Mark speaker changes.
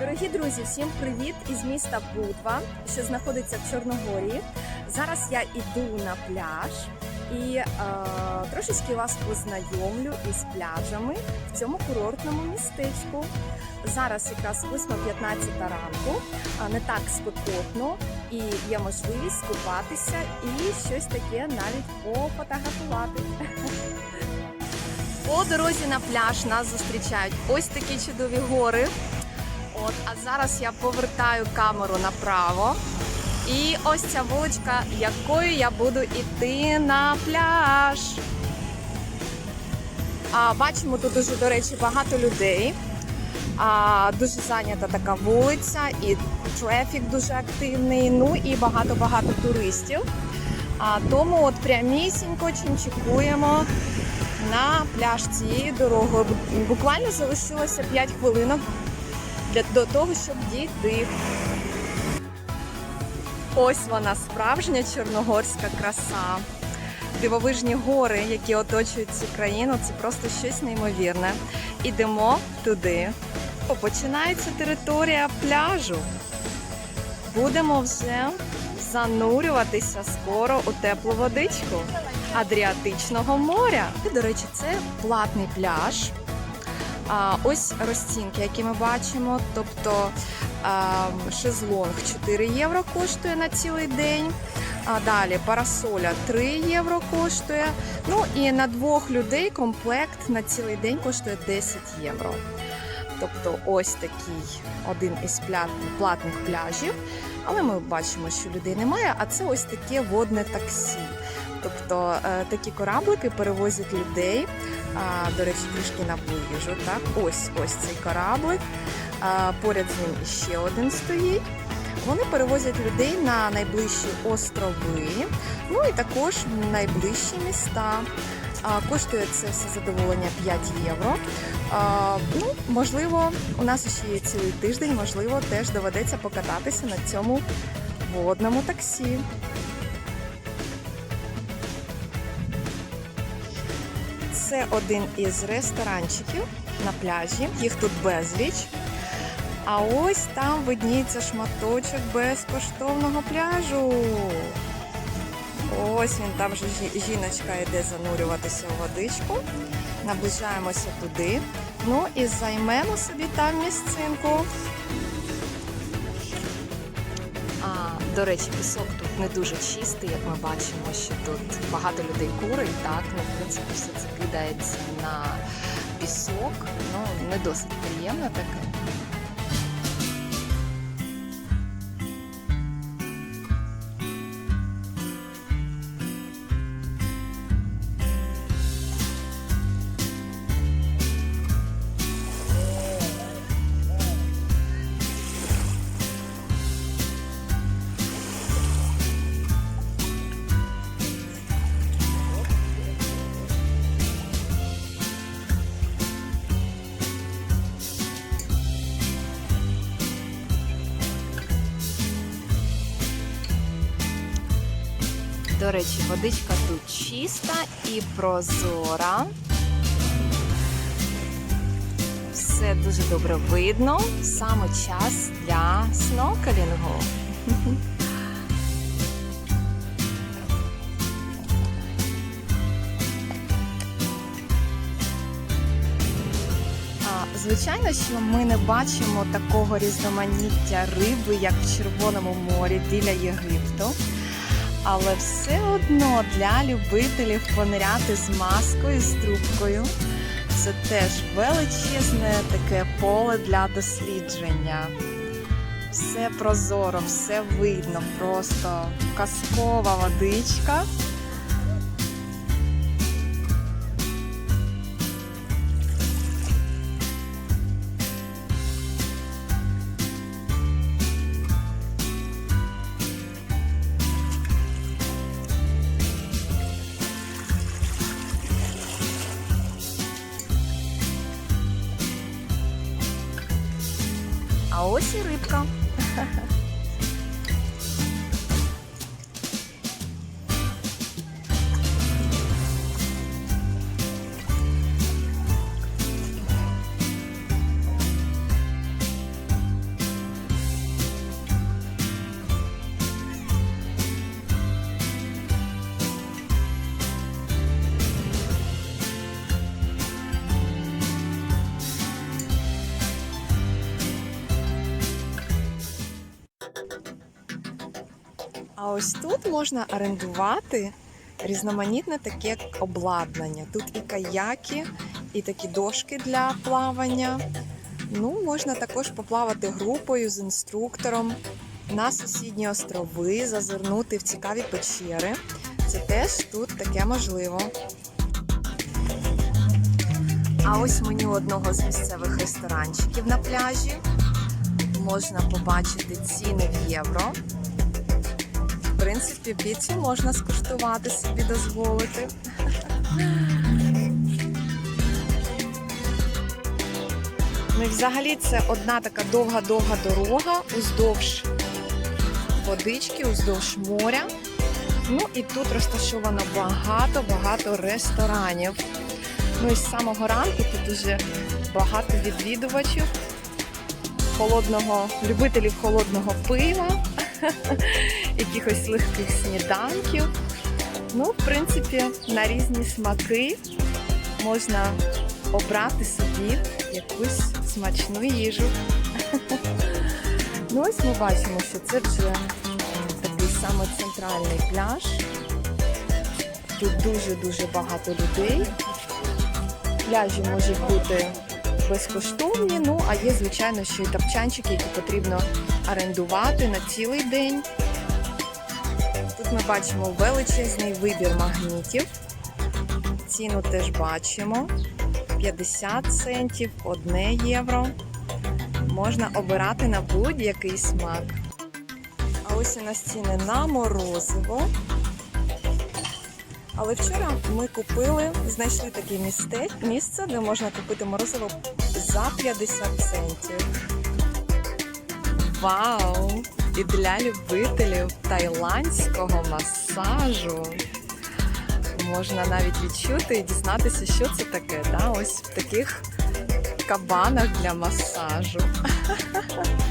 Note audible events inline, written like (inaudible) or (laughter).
Speaker 1: Дорогі друзі, всім привіт із міста Будва, що знаходиться в Чорногорії. Зараз я іду на пляж і е, трошечки вас познайомлю із пляжами в цьому курортному містечку. Зараз якраз 8.15 ранку, не так спекотно, і є можливість купатися і щось таке навіть пофотографувати. По дорозі на пляж нас зустрічають ось такі чудові гори. От, а зараз я повертаю камеру направо. І ось ця вуличка, якою я буду йти на пляж. А, бачимо, тут дуже, до речі, багато людей. А, дуже зайнята така вулиця, і трефік дуже активний, ну і багато-багато туристів. А, тому от прямісінько чимчикуємо на пляж цією дорогою. Буквально залишилося 5 хвилинок для до того, щоб дійти. Ось вона справжня чорногорська краса. Дивовижні гори, які оточують цю країну, це просто щось неймовірне. Ідемо туди. О, Починається територія пляжу. Будемо вже занурюватися скоро у теплу водичку Адріатичного моря. І, До речі, це платний пляж. А, ось розцінки, які ми бачимо. Тобто шезлонг 4 євро коштує на цілий день. А далі парасоля 3 євро коштує. Ну і на двох людей комплект на цілий день коштує 10 євро. Тобто ось такий один із платних пляжів. Але ми бачимо, що людей немає, а це ось таке водне таксі. Тобто е, такі кораблики перевозять людей. До речі, трішки наближу. Так, ось ось цей кораблик. Поряд з ним ще один стоїть. Вони перевозять людей на найближчі острови, ну і також найближчі міста. Коштує це все задоволення 5 євро. Ну, можливо, у нас ще є цілий тиждень, можливо, теж доведеться покататися на цьому водному таксі. Це один із ресторанчиків на пляжі. Їх тут безліч. А ось там видніється шматочок безкоштовного пляжу. Ось він там вже жіночка йде занурюватися у водичку. Наближаємося туди. Ну і займемо собі там місцинку. А, до речі, пісок тут не дуже чистий, як ми бачимо, що тут багато людей курить, так, ну, в принципі, все це кидається на пісок, ну, не досить приємно таке. До речі, водичка тут чиста і прозора. Все дуже добре видно. Саме час для снокелінгу. Звичайно, що ми не бачимо такого різноманіття риби, як в Червоному морі біля Єгипту. Але все одно для любителів пониряти з маскою, з трубкою. Це теж величезне таке поле для дослідження. Все прозоро, все видно, просто казкова водичка. А ось і рибка. А ось тут можна орендувати різноманітне таке обладнання. Тут і каяки, і такі дошки для плавання. Ну, можна також поплавати групою з інструктором на сусідні острови, зазирнути в цікаві печери. Це теж тут таке можливо. А ось меню одного з місцевих ресторанчиків на пляжі. Можна побачити ціни в євро. Принципі, піцу можна скуштувати собі дозволити. Ну і взагалі це одна така довга-довга дорога уздовж водички, уздовж моря. Ну і тут розташовано багато-багато ресторанів. Ну і з самого ранку тут дуже багато відвідувачів, холодного, любителів холодного пива, якихось легких сніданків. Ну, в принципі, на різні смаки можна обрати собі якусь смачну їжу. Ну, ось ми бачимо, що це вже такий саме центральний пляж. Тут дуже-дуже багато людей. Пляжі можуть бути безкоштовні, ну а є, звичайно, ще й тапчанчики, які потрібно орендувати на цілий день. Ми бачимо величезний вибір магнітів. Ціну теж бачимо. 50 центів, 1 євро. Можна обирати на будь-який смак. А ось у нас ціни на морозиво. Але вчора ми купили, знайшли таке місце, місце, де можна купити морозиво за 50 центів. Вау! І для любителів тайландського масажу можна навіть відчути і дізнатися, що це таке. Да? Ось в таких кабанах для масажу. (laughs)